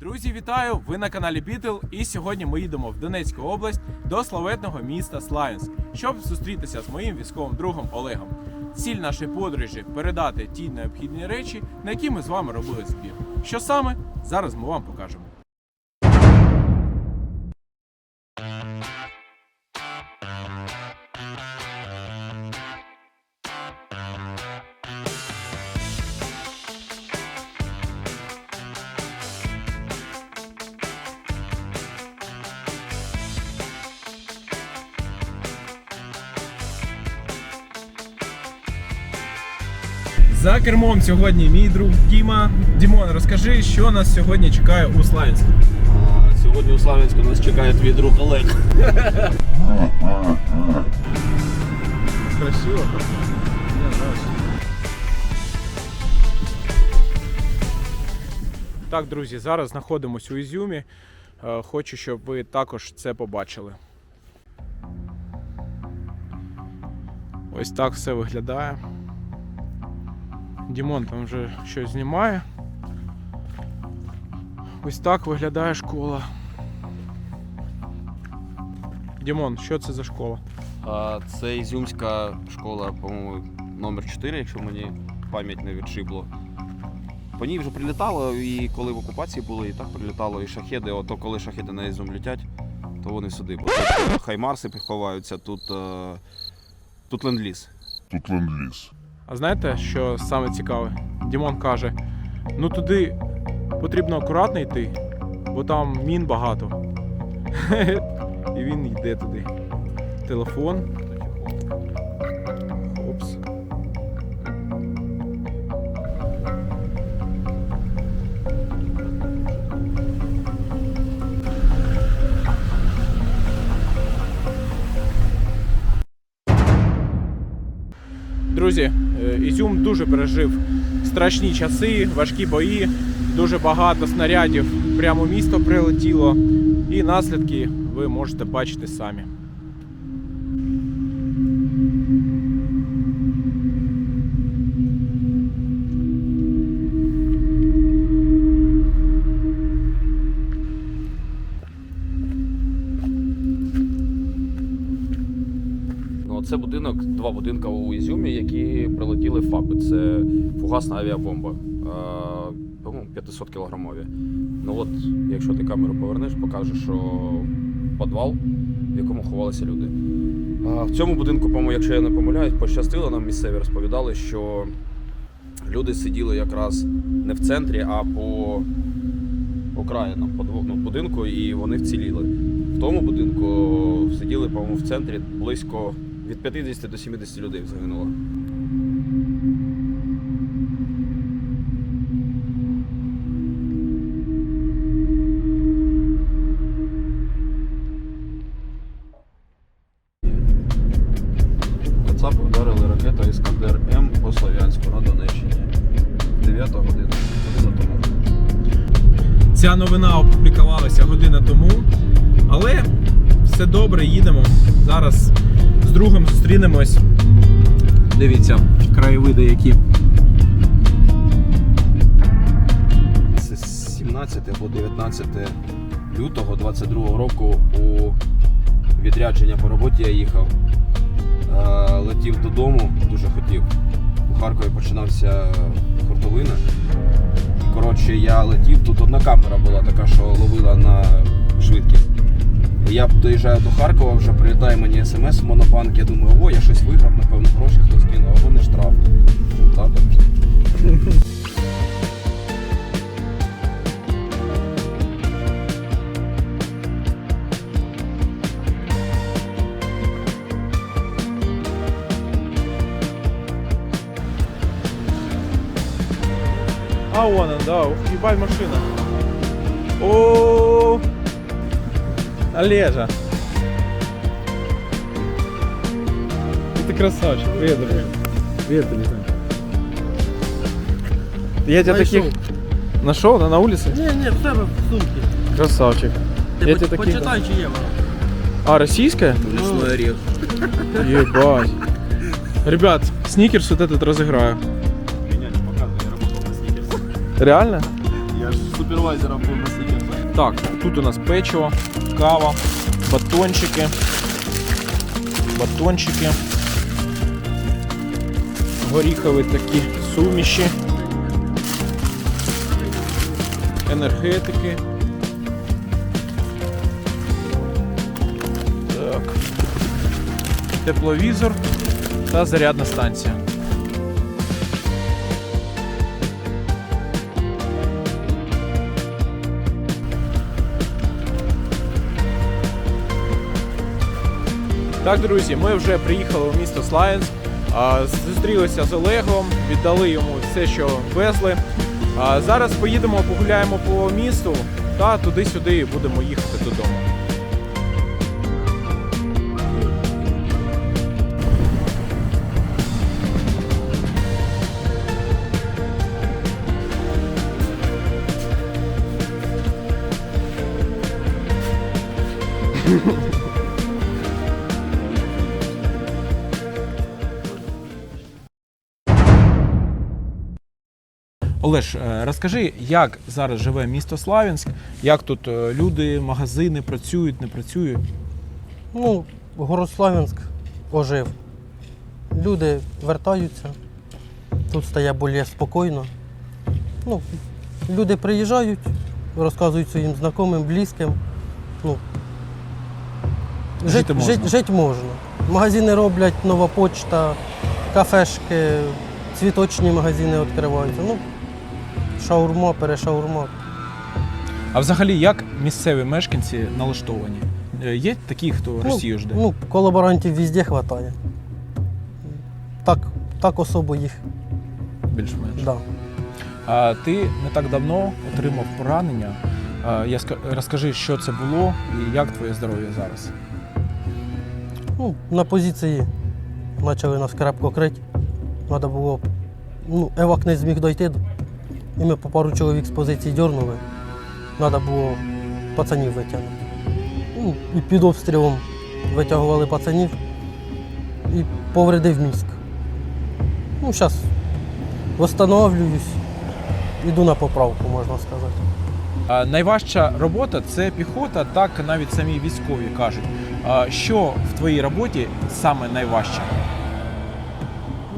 Друзі, вітаю! Ви на каналі Бітл, і сьогодні ми їдемо в Донецьку область до славетного міста Славянськ, щоб зустрітися з моїм військовим другом Олегом. Ціль нашої подорожі передати ті необхідні речі, на які ми з вами робили збір. Що саме зараз ми вам покажемо. За кермом сьогодні мій друг Діма. Дімон, розкажи, що нас сьогодні чекає у Славянську. А, Сьогодні у Славянську нас чекає твій друг Олег. Красиво. Так, друзі, зараз знаходимося у Ізюмі. Е, Хочу, щоб ви також це побачили. Ось так все виглядає. Дімон там вже щось знімає. Ось так виглядає школа. Дімон, що це за школа? А, Це Ізюмська школа, по-моєму, номер 4, якщо мені пам'ять не відшибло. По ній вже прилітало, і коли в окупації були, і так прилітало, і шахеди. Ото коли шахеди на Ізюм летять, то вони сюди. Бо тут е, хаймарси ховаються, тут, е, тут ленд-ліз. Тут ленд-ліз. А знаєте, що саме цікаве? Дімон каже: ну туди потрібно акуратно йти, бо там мін багато. І він йде туди. Телефон. Друзі, е, Ізюм дуже пережив страшні часи, важкі бої, дуже багато снарядів прямо в місто прилетіло. І наслідки ви можете бачити самі. Два будинки у Ізюмі, які прилетіли ФАПи. Це фугасна авіабомба. Е, По-моєму, 500 кілограмові. Ну от, якщо ти камеру повернеш, покажеш, що підвал, в якому ховалися люди. В цьому будинку, по-моєму, якщо я не помиляюсь, пощастило, нам місцеві розповідали, що люди сиділи якраз не в центрі, а по окраїнам ну, будинку, і вони вціліли. В тому будинку сиділи, по-моєму, в центрі близько від 50 до 70 людей загинуло. Кацапи вдарили ракета Іскандер М по Слов'янську на Донеччині. 9 година. Година тому. Ця новина опублікувалася година тому, але все добре, їдемо. Зараз другом зустрінемось. Дивіться, краєвиди які. Це 17 або 19 лютого 22 року у відрядження по роботі я їхав. Е, Летів додому, дуже хотів. У Харкові починався хуртовина. Коротше, я летів, тут одна камера була така, що ловила на швидкість. Я доїжджаю до Харкова, вже прилітає мені смс в монобанк, я думаю, о, я щось виграв, напевно, гроші хтось кинув, а вони штраф. Так. А вон он, да, ух, ебать машина. О, Олежа. Ты красавчик, привет, друг. Привет, Олежа. Я тебя таких... Нашел, да, на улице? Ні, ні, в себе в сумці. Красавчик. Ти Я поч- тебе таких- почитай, чи є вона. А, российская? Лісний оріх. Ебать. Ребят, сникерс вот этот разыграю. Меня не показывай, я работал на сникерсе. Реально? Я Я ж супервайзером був на світі. Так, тут у нас печиво, Кава, батончики. Батончики. Горіхові такі суміші. Енергетики. Тепловізор та зарядна станція. Так, друзі, ми вже приїхали у місто Слаєнс. Зустрілися з Олегом, віддали йому все, що везли. Зараз поїдемо, погуляємо по місту та туди-сюди будемо їхати додому. Олеж, е, розкажи, як зараз живе місто Славянськ, як тут е, люди, магазини працюють, не працюють. Ну, Городславянськ ожив. Люди вертаються. Тут стає більш спокійно. Ну, люди приїжджають, розказують своїм знайомим, близьким. Ну, Жити можна. Жити, жити можна. Магазини роблять, нова почта, кафешки, цвіточні магазини відкриваються. Ну, шаурма, перешаурма. А взагалі, як місцеві мешканці налаштовані? Е, Є такі, хто Росію жде? Ну, колаборантів везде вистачає. Так, так особо їх. Більш-менш. Да. А ти не так давно отримав поранення. А, Я ска- розкажи, що це було і як твоє здоров'я зараз. Ну, на позиції почали нас крепко крити. Треба було. Ну, евак не зміг дойти. І ми по пару чоловік з позиції дернули. Треба було пацанів витягнути. Ну, і під обстрілом витягували пацанів і повредив мізк. Ну, зараз встановлююсь, іду на поправку, можна сказати. Найважча робота це піхота, так навіть самі військові кажуть. Що в твоїй роботі саме найважче?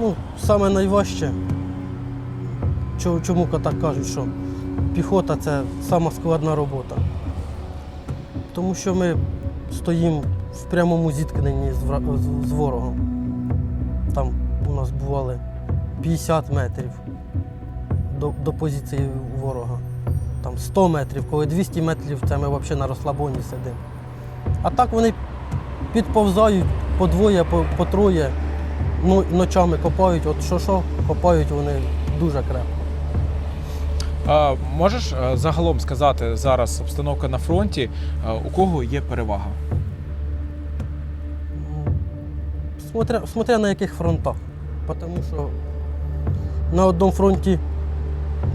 Ну, саме найважче, чому, так кажуть, що піхота це сама складна робота. Тому що ми стоїмо в прямому зіткненні з ворогом. Там у нас бували 50 метрів до, до позиції ворога. Там 100 метрів, коли 200 метрів, це ми взагалі на розслабоні сидимо. А так вони підповзають по двоє, по, по троє ну, ночами копають, от що що, копають вони дуже крепко. Можеш е, загалом сказати зараз обстановка на фронті, е, у кого є перевага? Ну, Смотря, смотря на яких фронтах. Тому що на одному фронті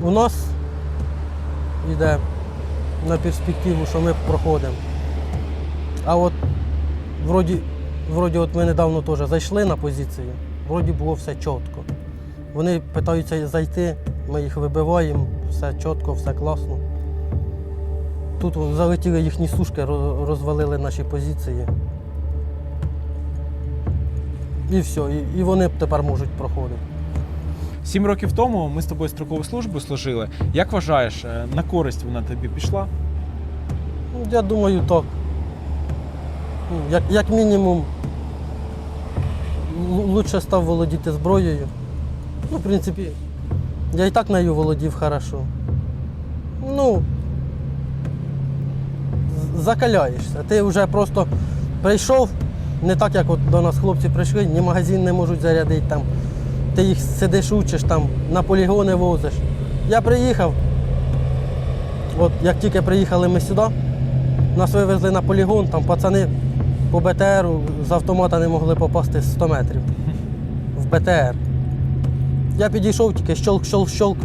у нас йде на перспективу, що ми проходимо. А от вроді, вроді от ми недавно теж зайшли на позицію, вроді було все чітко. Вони питаються зайти, ми їх вибиваємо, все чітко, все класно. Тут залетіли їхні сушки, розвалили наші позиції. І все, і, вони тепер можуть проходити. Сім років тому ми з тобою строкову службу служили. Як вважаєш, е, на користь вона тобі пішла? Ну, Я думаю, так. Ну, Як, як мінімум, лучше став володіти зброєю. Ну, в принципі, я і так нею володів хорошо. Ну, закаляєшся. Ти вже просто прийшов, не так, як от до нас хлопці прийшли, ні магазин не можуть зарядити там. Ти їх сидиш, учиш, там, на полігони возиш. Я приїхав. От як тільки приїхали ми сюди, нас вивезли на полігон, там пацани по БТРу з автомата не могли попасти 100 метрів в БТР. Я підійшов, тільки щолк, щолк, щолк.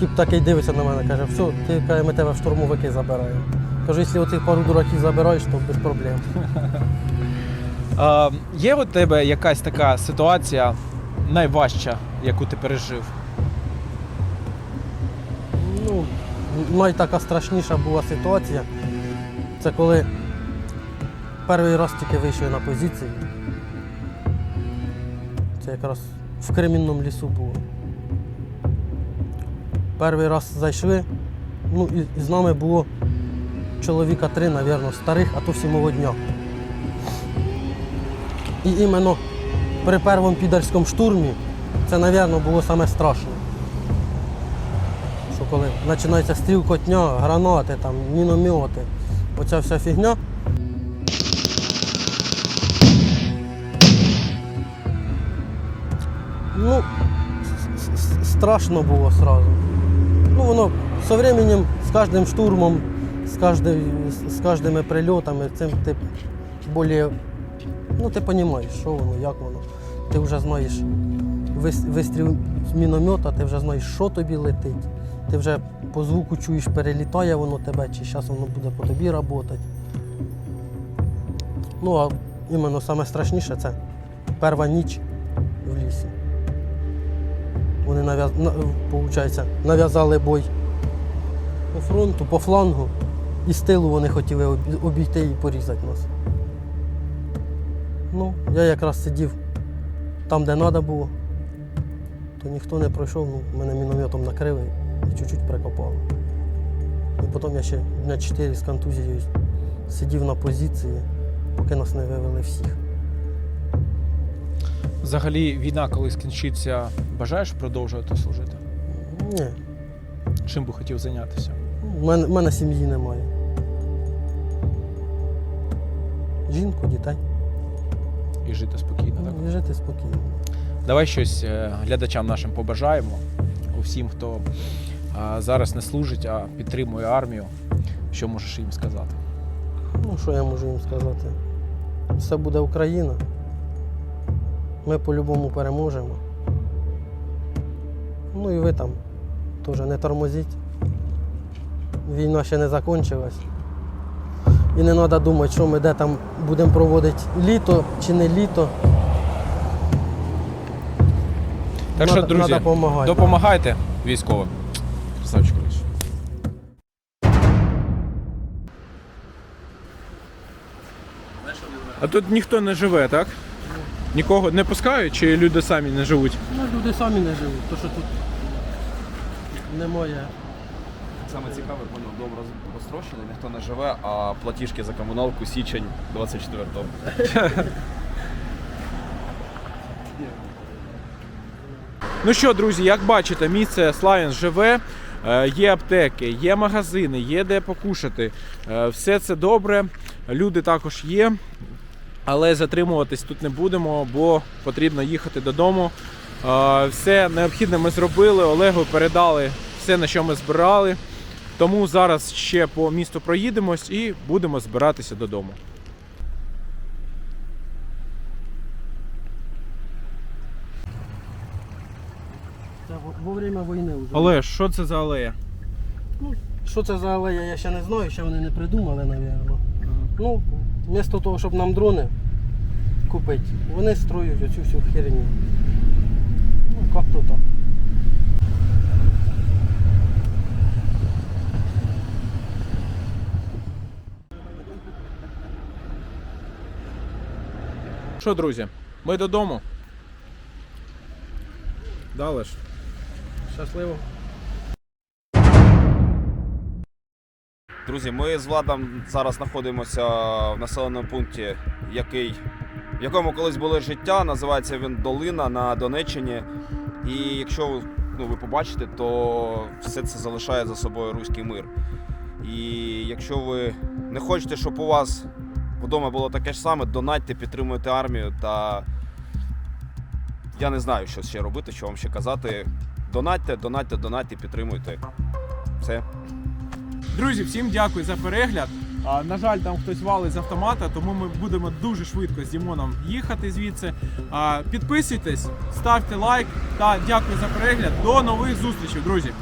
Тіп такий дивиться на мене, каже, все, ти каже, ми тебе в штурмовики забираємо. Кажу, якщо оцих пару дураків забираєш, то без проблем. А, є у тебе якась така ситуація найважча, яку ти пережив? Ну, найтака страшніша була ситуація. Це коли перший раз тільки вийшли на позицію. Це якраз в Кремінному лісу було. Перший раз зайшли, ну і, з нами було чоловіка три, мабуть, старих, а то всі молодняк. І іменно при першому підерському штурмі це, мабуть, було саме страшне. Що коли починається стрілкотня, гранати, там, міномети, оця вся фігня. Ну, страшно було сразу. Ну, воно з часом, з кожним штурмом, з, кожним, з кожними прильотами, цим ти більше, ну ти розумієш, що воно, як воно. Ти вже знаєш вистріл з міномета, ти вже знаєш, що тобі летить. Ти вже по звуку чуєш, перелітає воно тебе, чи зараз воно буде по тобі працювати. Ну, а іменно саме страшніше це перша ніч в лісі. Вони нав'яз... на- получається, нав'язали бой по фронту, по флангу, і з тилу вони хотіли обійти і порізати нас. Ну, я якраз сидів там, де треба було, то ніхто не пройшов, ну, мене мінометом накрили і чуть-чуть прикопало. І потім я ще дня 4 з контузією сидів на позиції, поки нас не вивели всіх. Взагалі, війна, коли скінчиться, бажаєш продовжувати служити? Ні, Чим би хотів зайнятися? У мене, в мене сім'ї немає. Жінку, дітей. І жити спокійно, так? І жити спокійно. Давай щось е, глядачам нашим побажаємо. Усім, хто а, зараз не служить, а підтримує армію. Що можеш їм сказати? Ну, що я можу їм сказати? Все буде Україна. Ми по-любому переможемо. Ну і ви там теж не тормозіть. Війна ще не закінчилась. І не треба думати, що ми де там будемо проводити літо чи не літо. Так що, Надо- друзі, надо помагати. допомагайте військовим. Красавчик. А тут ніхто не живе, так? Нікого не пускають чи люди самі не живуть? Ну, люди самі не живуть, то що тут немає. Саме цікаве, понял, дом роз- розтрощений, ніхто не живе, а платіжки за комуналку січень 24-го. Ну що, друзі, як бачите, місце Славянс живе. Е, Є аптеки, є магазини, є де покушати. Е, Все це добре. Люди також є. Але затримуватись тут не будемо, бо потрібно їхати додому. Все необхідне ми зробили. Олегу передали все, на що ми збирали. Тому зараз ще по місту проїдемось і будемо збиратися додому. Це во- во время війни вже. Олег, що це за алея? Що це за алея, я ще не знаю, ще вони не придумали, мабуть. Ну, вмісто того, щоб нам дрони купити, вони строють оцю всю херню. Ну, як то так. Що, друзі, ми додому. Далі. Щасливо. Друзі, ми з Владом зараз знаходимося в населеному пункті, який, в якому колись було життя. Називається він Долина на Донеччині. І якщо ну, ви побачите, то все це залишає за собою руський мир. І якщо ви не хочете, щоб у вас вдома було таке ж саме, донатьте, підтримуйте армію та я не знаю, що ще робити, що вам ще казати. Донатьте, донатьте, донатьте, підтримуйте. Все. Друзі, всім дякую за перегляд. На жаль, там хтось валить з автомата, тому ми будемо дуже швидко з Дімоном їхати звідси. Підписуйтесь, ставте лайк та дякую за перегляд. До нових зустрічей, друзі.